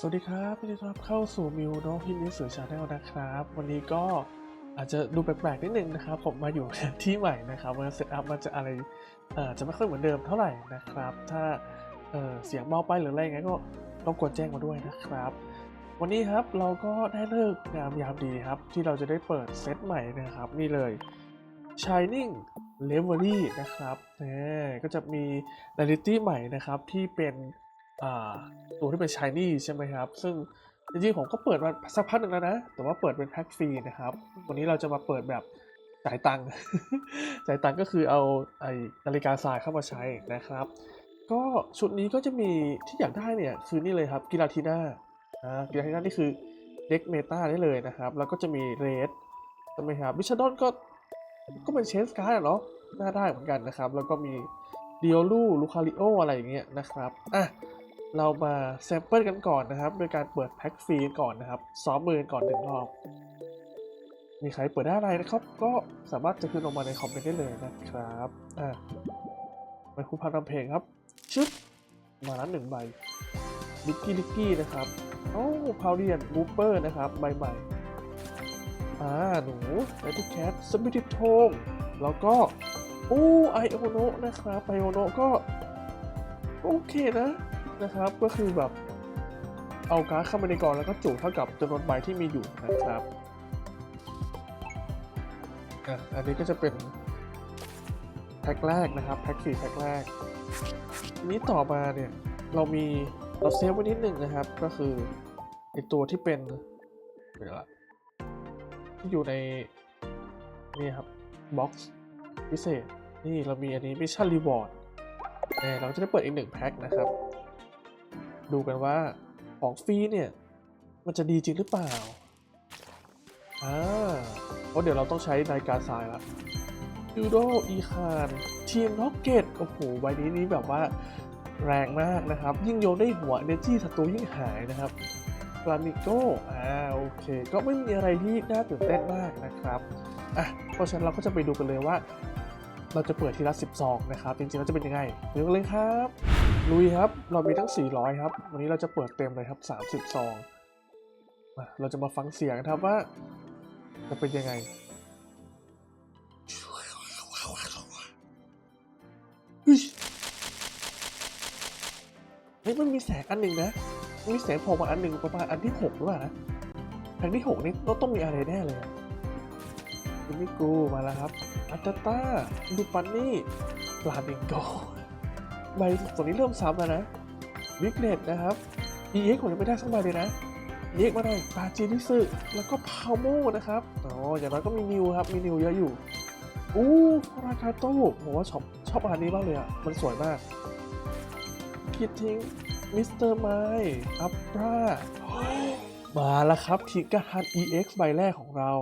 สวัสดีครับยินดีต้อนรับเข้าสู่มิวน้องพิมพ์นิสือชาแนลนะครับ วันนี้ก็อาจจะดูแปลกๆนิดนึงนะครับ ผมมาอยู่ที่ใหม่นะครับมันเซตอัพมันจะอะไรเอ่อจะไม่ค่อยเหมือนเดิมเท่าไหร่นะครับ ถ้าเอ่อเสียงเบาไปหรืออะไรยังไงก็ต้องกดแจ้งมาด้วยนะครับ วันนี้ครับเราก็ได้เลิกงามยามดีครับ ที่เราจะได้เปิดเซตใหม่นะครับนี่เลย Shining l e v e r y นะครับนี่ก็จะมี r a r i t y ใหม่นะครับที่เป็น ตัวที่เป็น Shiny ใช่ไหมครับ ซึ่งจริงๆผมก็เปิดมาสักพักหนึ่งแล้วนะ แต่ว่าเปิดเป็นแพ็กฟรีนะครับ วันนี้เราจะมาเปิดแบบจ่ายตังค์ จ่ายตังค์ก็คือเอาไอ้นาฬิกาทรายเข้ามาใช้นะครับ ก็ชุดนี้ก็จะมีที่อยากได้เนี่ยคือนี่เลยครับกิลาทีน่าอ่ากิลาทีน่านี่คือเด็กเมตาได้เลยนะครับ แล้วก็จะมีเรดใช่ไหมครับวิชดอนก็ก็เป็นเชสการ์ดเนาะน่าได้เหมือนกันนะครับ แล้วก็มีเดียลูลูคาริโออะไรอย่างเงี้ยนะครับอะ เรามาแซมเปิลกันก่อนนะครับ โดยการเปิดแพ็กฟรีก่อนนะครับ ซ้อมมือก่อนหนึ่งรอบ มีใครเปิดได้อะไรนะครับ ก็สามารถจะขึ้นลงมาในคอมเมนต์ได้เลยนะครับอะไปคูพันทำเพลงครับ ชึบมาแล้วหนึ่งใบลิกกี้ลิกกี้นะครับโอ้พาวเดียนบูเปอร์นะครับใบใหม่อ่าหนูไอทุกแคทสมิธิโทงแล้วก็อู้ไอโอโนะนะครับไอโอโนะก็ โอเคนะ นะครับก็คือแบบเอาการ์ดเข้ามาในกล่องแล้วก็จุเท่ากับจำนวนใบที่มีอยู่นะครับอะอันนี้ก็จะเป็นแพ็คแรกนะครับแพ็คสี่แพ็คแรกทีนี้ต่อมาเนี่ยเรามีเราเซฟไว้นิดหนึ่งนะครับ ก็คือไอตัวที่เป็นเดี๋ยวละที่อยู่ในนี่ครับบ็อกซ์พิเศษนี่เรามีอันนี้มิชชั่นรีวอร์ดเราจะได้เปิดอีกหนึ่งแพ็คนะครับ ดูกันว่าของฟรีเนี่ย มันจะดีจริงหรือเปล่า อ่า เพราะเดี๋ยวเราต้องใช้นาฬิกาทรายละยูโดอีคานทีมร็อกเก็ตโอ้โหใบนี้นี่แบบว่าแรงมากนะครับ ยิ่งโยนได้หัวเนจี้ศัตรูยิ่งหายนะครับฟลามิโกอ่าโอเค ก็ไม่มีอะไรที่น่าตื่นเต้นมากนะครับอะเพราะฉะนั้นเราก็จะไปดูกันเลยว่า เราจะเปิดทีละ10ซองนะครับ จริงๆแล้วจะเป็นยังไงดูกันเลยครับลุยครับ เรามีทั้ง 400 ครับ วันนี้เราจะเปิดเต็มเลยครับ 30ซองเราจะมาฟังเสียงครับว่า จะเป็นยังไงเฮ้ยมันมีแสงอันหนึ่งนะ มีแสงโผล่มาอันหนึ่งประมาณอันที่หกหรือเปล่านะแผงที่หกนี่เราต้องมีอะไรแน่เลยอะ คุณมิกูมาแล้วครับอัตตาดูปันนี่ปลาบิงโกใบตัวนี้เริ่มซ้ำแล้วนะวิกเนตนะครับ EX ผมยังไม่ได้สักใบเลยนะ EX มาได้ปาจีนิสึแล้วก็พาวโมนะครับอ๋ออย่างน้อยก็มีนิวครับมีนิวเยอะอยู่อู้ราคาโต้ผมว่าชอบชอบอันนี้มากเลยอะ มันสวยมาก คิดทิ้งมิสเตอร์ไมอัปรามาแล้วครับทิกาทัน EX ใบแรกของเรา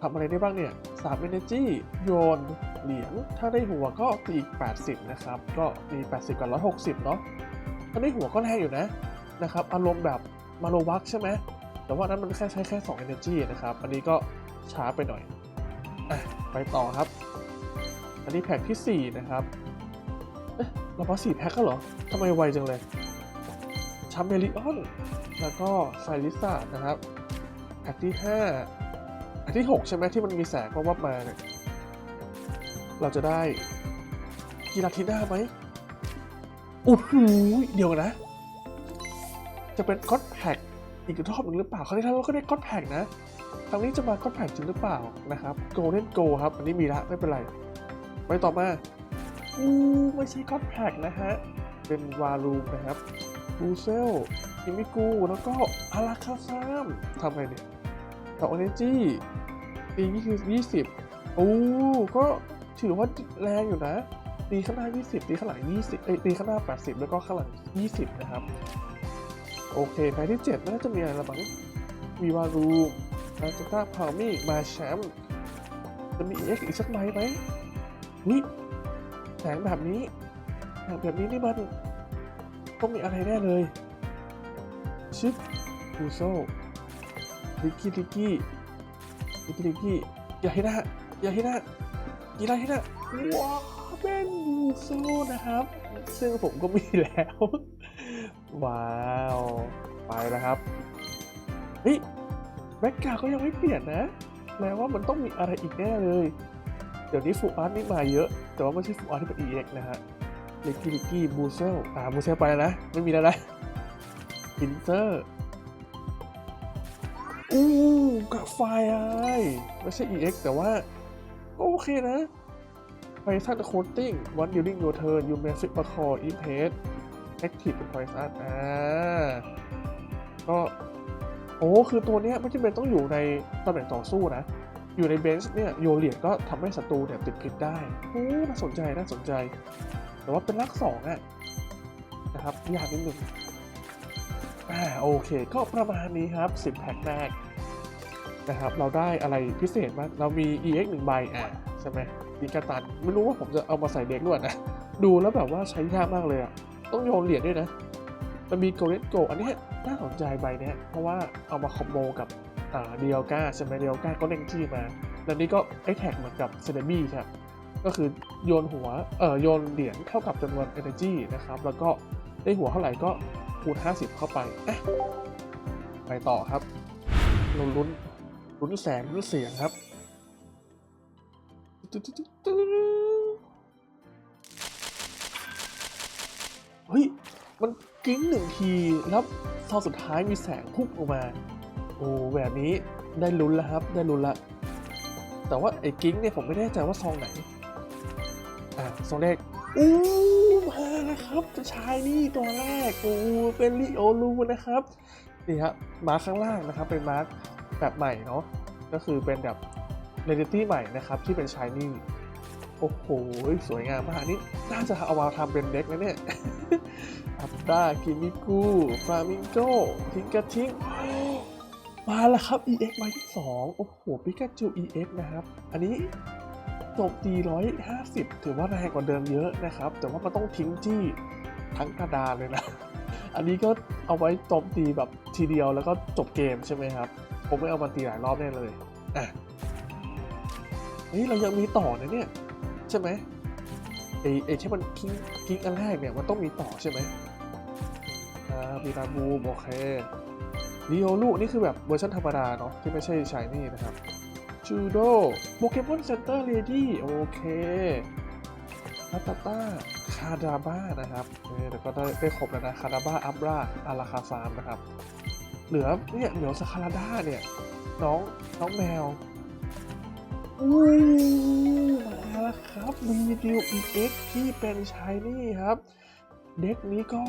ทำอะไรได้บ้างเนี่ย3 Energy โยนเหรียญถ้าได้หัวก็ตีอีก 80 นะครับ ก็มี80 กับ 160 เนาะถ้าได้หัวก็แรงอยู่นะนะครับ อารมณ์แบบมาโลวักใช่ไหมแต่ว่านั้นมันแค่ใช้แค่ 2 Energy นะครับ อันนี้ก็ช้าไปหน่อยอไปต่อครับ อันนี้แพ็คที่ 4 นะครับเอ๊ะเราพอสี่แพ็คก็เหรอทำไมไวจังเลยชัมเบลิออน แล้วก็ไซริซ่านะครับ แพ็คที่ 5 แพ็คที่ 6 ใช่ไหมที่มันมีแสงวับวับมาเนี่ย เราจะได้กีฬาทีน่าไหมโอ้โหเดี๋ยวนะ จะเป็นก็อดแพ็คอีกรอบหนึ่งหรือเปล่าคราวที่แล้วเราก็ได้ก็อดแพ็คนะครั้งนี้จะมาก็อดแพ็คจริงหรือเปล่านะครับโกลเด้นโกครับ อันนี้มีละไม่เป็นไร ไปต่อมาอู้ไม่ใช่ก็อดแพ็กนะฮะ เป็นวาลูนะครับบูเซลอิมิกูแล้วก็อาราคาซามทำไงเนี่ย ต่อเอเนจีตีนี่คือ20โอ้ก็ถือว่าแรงอยู่นะตีข้างหน้า 20 ตีข้างหลัง 20เอ้ตีข้างหน้า 80 แล้วก็ข้างหลัง 20 นะครับ โอเคแพ้ที่ 7 น่าจะมีอะไรละมั้งมีวาลูมนาจิต้าพาวมี่มาแชมป์จะมีเอ็กอีกสักใบไหมวิแสงแบบนี้แสงแบบนี้นี่มันต้องมีอะไรแน่เลย ชิปบูโซ ลิกกี้ลิกกี้ลิกกี้ลิกกี้อย่าให้หน้าอย่าให้หน้ากีฬาให้หน้าว้าวเป็นบูโซนะครับ ซึ่งผมก็มีแล้ว ว้าว ไปแล้วครับเฮ้ยแบ็กกราก็ยังไม่เปลี่ยนนะแปลว่ามันต้องมีอะไรอีกแน่เลย เดี๋ยวนี้ฟูอาร์ตนี่มาเยอะ แต่ว่าไม่ใช่ฟูอาร์ตที่เป็น EX นะฮะลิกกี้ลิกกี้บูเซลอ่าบูเซลไปแล้วนะ ไม่มีแล้วนะอินเซอร์ อู้กับไฟไอไม่ใช่ EX แต่ว่า โอเคนะไฟซันโคตติ้งวันดิวดิ้งโยเทิร์นยูเมซิปคอร์อินเพสแอคทีฟเป็นไฟซันอ่าก็ โอ้ คือตัวเนี้ยไม่จำเป็นต้องอยู่ในตำแหน่งต่อสู้นะ อยู่ในเบนช์เนี่ยโยเหรียญก็ทำให้ศัตรูเนี่ยติดพิษได้โอ้น่าสนใจน่าสนใจ แต่ว่าเป็นลักสองอะนะครับยากนิดหนึ่ง อ่าโอเค ก็ประมาณนี้ครับ 10 แพ็คแรกนะครับ เราได้อะไรพิเศษบ้างเรามี EX 1ใบอะใช่ไหมมีกระตันไม่รู้ว่าผมจะเอามาใส่เด็กด้วยนะ ดูแล้วแบบว่าใช้ยากมากเลยอะต้องโยนเหรียญด้วยนะ มันมีโกเลตโกอันนี้น่าสนใจใบเนี้ยเพราะว่าเอามาคอมโบกับอ่าเดียกาใช่ไหมเดียกาก็เล่งที่มาแล้วนี่ก็ไอแท็กเหมือนกับเซเนบี้ครับก็คือโยนหัวเอ่อโยนเหรียญเท่ากับจำนวน energy นะครับ แล้วก็ได้หัวเท่าไหร่ก็ คูณ 50 เข้าไปอะไปต่อครับเราลุ้นลุ้นแสงลุ้นเสียงครับ เฮ้ย มันกิ้งหนึ่งทีแล้วตอนสุดท้ายมีแสงพุ่งออกมา โอ้แบบนี้ได้ลุ้นแล้วครับ ได้ลุ้นละ แต่ว่าไอ้กิ้งเนี่ยผมไม่แน่ใจว่าซองไหน อ่าซองแรกอู้ มาแล้วครับจะชายนี่ตัวแรกโอ้เป็นลิโอลูนะครับนี่ครับมาร์คข้างล่างนะครับเป็นมาร์คแบบใหม่เนาะก็คือเป็นแบบเรดิตี้ใหม่นะครับที่เป็นชายนี่โอ้โหสวยงามมากอันนี้น่าจะเอามาทำเป็นเด็กนะเนี่ยอัปดากิมิกูฟลามิงโกทิงกะทิงมาแล้วครับ EX ใบที่2โอ้โหปิกาจู EX นะครับ อันนี้ จมตี 150 ถือว่าแรงกว่าเดิมเยอะนะครับ แต่ว่ามันต้องทิ้งจี้ทั้งกระดานเลยนะ อันนี้ก็เอาไว้โจมตีแบบทีเดียวแล้วก็จบเกมใช่ไหมครับ ผมไม่เอามาตีหลายรอบแน่เลยอะเฮ้ยเรายังมีต่อนะเนี่ย ใช่ไหมไอ้ไอ้ที่มันคิงคิงอันแรกเนี่ยมันต้องมีต่อใช่ไหมอ่ามีตาบูมโอเคลีโอลูนี่คือแบบเวอร์ชันธรรมดาเนาะที่ไม่ใช่ชายนี่นะครับ จูโดโปเกมอนเซ็นเตอร์เลดี้โอเคลาตตาคาดาบ้านะครับเออแต่ก็ได้ได้ครบแล้วนะ คาดาบ้าอับราอาราคาซามนะครับ เหลือเนี่ยเหลือสคาราด้าเนี่ย น้องน้องแมวอู้ยมาแล้วครับมีดิว EX ที่เป็นชายนี่ครับ เด็กนี้ก็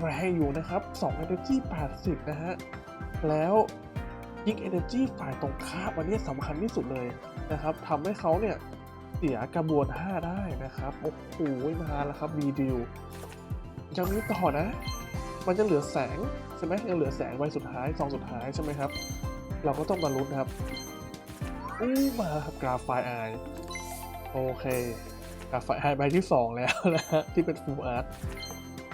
แรงอยู่นะครับ2 Energy 80 นะฮะ แล้ว ยิง Energy ฝ่ายตรงข้ามอันนี้สำคัญที่สุดเลยนะครับทำให้เขาเนี่ยเสียกระบวน 5 ได้นะครับ โอ้โหมาแล้วครับมีดิวยังมีต่อนะ มันจะเหลือแสง ใช่ไหมยังเหลือแสงใบสุดท้ายซองสุดท้ายใช่ไหมครับ เราก็ต้องมาลุ้นครับอู้มาครับกราฟไฟไอโอเคกราฟไฟไอใบที่ 2 แล้วนะฮะที่เป็นฟูลอาร์ต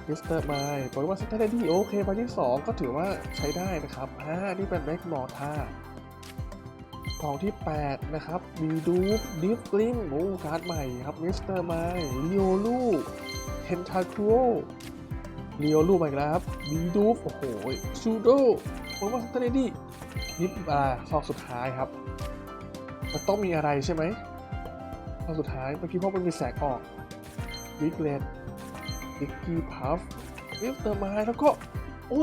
มิสเตอร์ไมล์บอกว่าสเตอร์ดี้โอเคใบที่ 2 ก็ถือว่าใช้ได้นะครับอ่านี่เป็นแบ็กมอร์ท่ากองที่ 8 นะครับมีดูฟดิฟลิงโอ้การ์ดใหม่ครับมิสเตอร์ไมล์ลีโอลูเทนทาครูลีโอลูมาอีกแล้วครับมีดูฟโอ้โหชูโดบอกว่าสเตอร์ดี้นี่อ่าซองสุดท้ายครับ มันต้องมีอะไรใช่ไหมตอนสุดท้ายเมื่อกี้พวกมันมีแสงออกวิกเลน วิกกี้พัฟวิฟเตอร์ไมแล้วก็ โอ้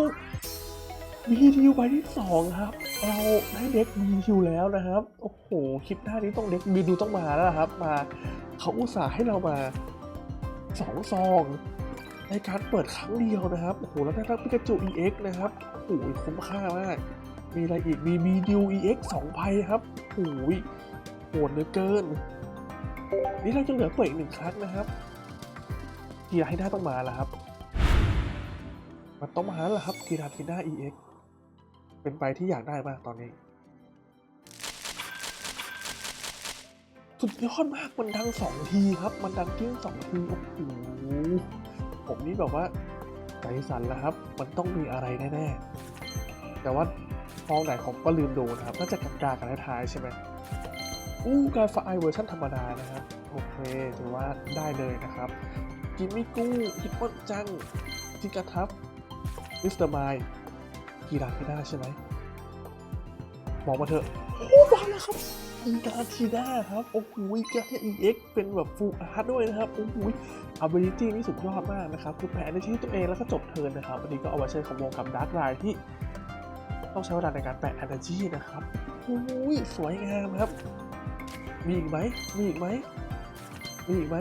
มีดิวใบที่สองครับ เราได้เด็กมีดิวแล้วนะครับ โอ้โห คลิปหน้านี้ต้องเด็กมีดิวต้องมาแล้วนะครับ มาเขาอุตส่าห์ให้เรามาสองซองในการเปิดครั้งเดียวนะครับ โอ้โห แล้วได้รับปิกาจู EX นะครับ โอ้โห คุ้มค่ามาก มีอะไรอีก มีมีดิว EX 2ใบครับ โอ้ยโหดเหลือเกิน นี่เราจะเหลือเปิดอีกหนึ่งครั้งนะครับ กีฬาที่ได้ต้องมาแล้วครับ มันต้องมาแล้วล่ะครับกีฬาทีน่า EX เป็นใบที่อยากได้มากตอนนี้ สุดยอดมากมันดังสองทีครับ มันดังกิ้งสองทีโอ้โหผมนี่แบบว่าใจสั่นแล้วครับ มันต้องมีอะไรแน่ๆ แต่ว่าฟองไหนผมก็ลืมดูนะครับ น่าจะกลางๆกันท้ายใช่ไหมอู้การไฟเวอร์ชันธรรมดานะครับ โอเค ถือว่าได้เลยนะครับ กิมมี่กู้ฮิปปอนจังทิกาทัฟมิสเตอร์ไมล์กีฬาที่ได้ใช่ไหมบอกมาเถอะโอ้มาแล้วครับกีฬาทีด้าครับ โอ้โหแกเอ็กเป็นแบบฟูอาร์ด้วยนะครับ โอ้โห ability นี่สุดยอดมากนะครับ คือแปลในที่ตัวเองแล้วก็จบเทิร์นนะครับ วันนี้ก็เอามาใช้คอมโบกับดาร์กไ e ที่ต้องใช้เวลาในการแปะ energy นะครับโอ้ยสวยงามครับ มีอีกไหม มีอีกไหม มีอีกไหม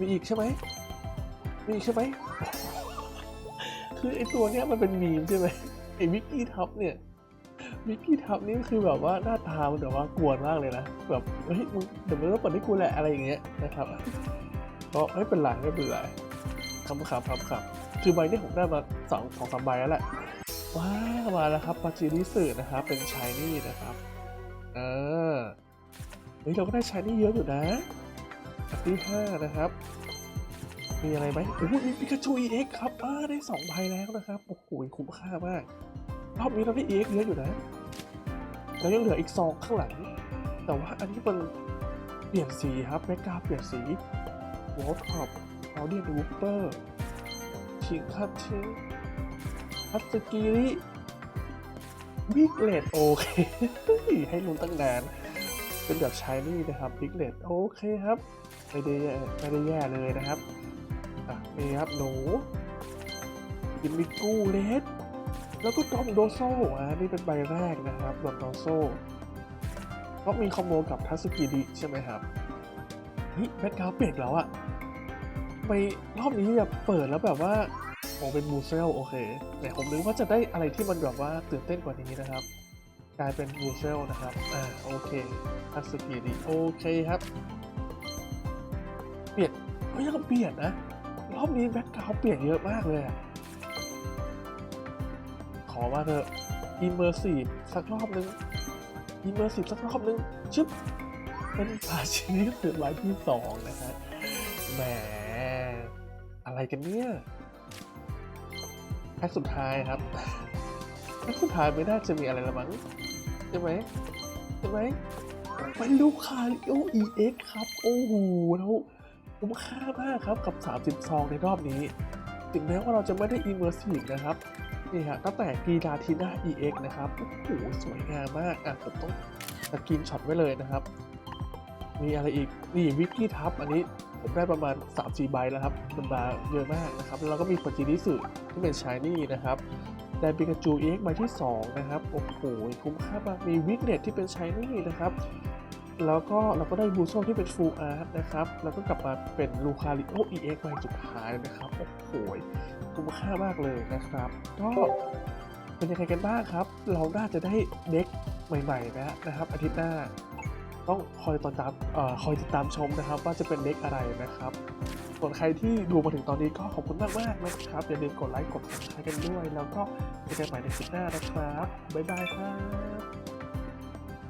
มีอีกใช่ไหม มีอีกใช่ไหม คือไอตัวเนี้ยมันเป็นมีมใช่ไหมไอวิกกี้ท็อปเนี่ยวิกกี้ท็อปนี่คือแบบว่าหน้าตามันแบบว่ากวนมากเลยนะ แบบเฮ้ยมึงเดี๋ยวมึงต้องเปิดให้กูแหละอะไรอย่างเงี้ยนะครับก็ไม่เป็นไรไม่เป็นไรคำขับคำขับคือใบนี้ผมได้มาสองสองสามใบแล้วแหละว้าวมาแล้วครับปาจิริสึนะครับเป็นชายนี่นะครับเออเฮ้ยเราก็ได้ชายนี่เยอะอยู่นะอันที่ห้านะครับ มีอะไรไหมโอ้โหมีปิกาจู EX ครับอ่าได้สองใบแล้วนะครับ โอ้โหคุ้มค่ามาก รอบนี้เราได้ EX เยอะอยู่นะ แล้วยังเหลืออีกซองข้างหลัง แต่ว่าอันนี้มันเปลี่ยนสีครับแบ็กกาเปลี่ยนสีวอลท็อปเอาเดียนวูเปอร์ชิงคัตชิงฮัตสกิริวิกเลตโอเค ให้ลุ้นตั้งนาน เป็นแบบชายนี่นะครับวิกเลตโอเคครับไม่ได้แย่ไม่ได้แย่เลยนะครับ นี่ครับหนูกินมิกูเลสแล้วก็ดอมโดโซอะนี่เป็นใบแรกนะครับดอมโดโซก็มีคอมโบกับทัสกิดิใช่ไหมครับเฮ้ยแบ็คกราวเปลี่ยนแล้วอะไปรอบนี้แบบเปิดแล้วแบบว่าโอ้เป็นมูเซลโอเคแต่ผมนึกว่าจะได้อะไรที่มันแบบว่าตื่นเต้นกว่านี้นะครับ กลายเป็นมูเซลนะครับอ่าโอเคทัสกิดิโอเคครับ เปลี่ยนก็ยังเปลี่ยนนะ รอบนี้แบ็คกราวเปลี่ยนเยอะมากเลยอะขอมาเถอะ immersive สักรอบนึง immersive สักรอบนึงชึบเป็นปาชินิสุดไว้ที่สองนะฮะแหมอะไรกันเนี่ยแพ็กสุดท้ายครับแพ็กสุดท้ายไม่น่าจะมีอะไรละมั้งใช่ไหมใช่ไหมเป็นลูกคาริโอ EX ครับ โอ้โหแล้ว คุ้มค่ามากครับกับ 30 ซองในรอบนี้ ถึงแม้ว่าเราจะไม่ได้ Immersive นะครับนี่ฮะตั้งแต่กีฬาทีน่า EX นะครับโอ้โหสวยงามมากอะผมต้องสกรีนช็อตไว้เลยนะครับ มีอะไรอีกนี่วิกกี้ทับอันนี้ผมได้ประมาณ 3-4 ใบแล้วครับมันมาเยอะมากนะครับ แล้วเราก็มีปัจจิริสึที่เป็นชายนี่นะครับได้ปิกาจู EX ใบที่ 2 นะครับ โอ้โห คุ้มค่ามากมีวิกเน็ตที่เป็นชายนี่นะครับ แล้วก็เราก็ได้บูโซที่เป็นฟูลอาร์ตนะครับ แล้วก็กลับมาเป็นลูคาริโอ EX ใบสุดท้ายนะครับ โอ้โหคุ้มค่ามากเลยนะครับ ก็เป็นยังไงกันบ้างครับ เราน่าจะได้เด็กใหม่ๆนะนะครับ อาทิตย์หน้า ต้องคอยติดตามเอ่อคอยติดตามชมนะครับ ว่าจะเป็นเด็กอะไรนะครับส่วนใครที่ดูมาถึงตอนนี้ก็ขอบคุณมากๆนะครับ อย่าลืมกดไลค์กด subscribe กันด้วย แล้วก็เจอกันใหม่ในคลิปหน้านะครับ บ๊ายบายครับ